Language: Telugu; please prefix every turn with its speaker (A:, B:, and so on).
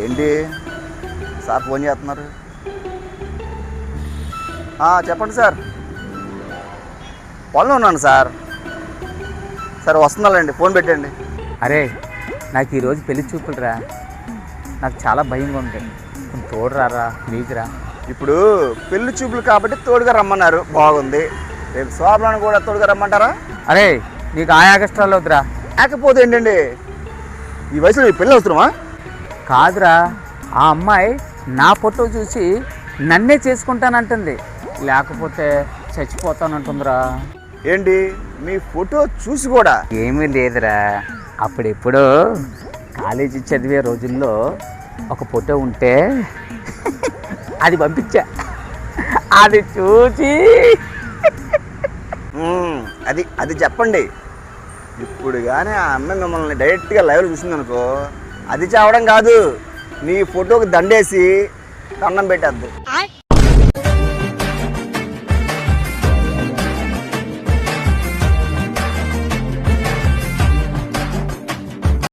A: ఏంటి? సార్ ఫోన్ చేస్తున్నారు. ఆ, చెప్పండి సార్. పొలంలో ఉన్నాను సార్. సరే వస్తున్నాలండి. ఫోన్ పెట్టండి.
B: అరే నాకు ఈరోజు పెళ్ళి చూపులురా. నాకు చాలా భయంగా ఉంది. కొంచెం తోడురారా ప్లీజ్ రా
A: ఇప్పుడు పెళ్ళి చూపులు కాబట్టి తోడుగా రమ్మన్నారు. బాగుంది. రేపు శోభలను కూడా తోడుగా రమ్మంటారా?
B: అరే నీకు ఆయా కష్టాలు వద్దురా.
A: లేకపోతే ఏంటండి? ఈ వయసులో పెళ్ళి అవసరమా?
B: కాదురా ఆ అమ్మాయి నా ఫోటో చూసి నన్నే చేసుకుంటానంటుంది. లేకపోతే చచ్చిపోతానంటుందిరా.
A: ఏంటి? మీ ఫోటో చూసి కూడా?
B: ఏమీ లేదురా. అప్పుడెప్పుడో కాలేజీ చదివే రోజుల్లో ఒక ఫోటో ఉంటే అది పంపించా. అది చూసి
A: అది అది చెప్పండి. ఇప్పుడు కానీ ఆ అమ్మాయి మిమ్మల్ని డైరెక్ట్గా లైవ్లో చూసిందనుకో అది చావడం కాదు. నీ ఫోటోకి దండేసి దండం పెట్టద్దు.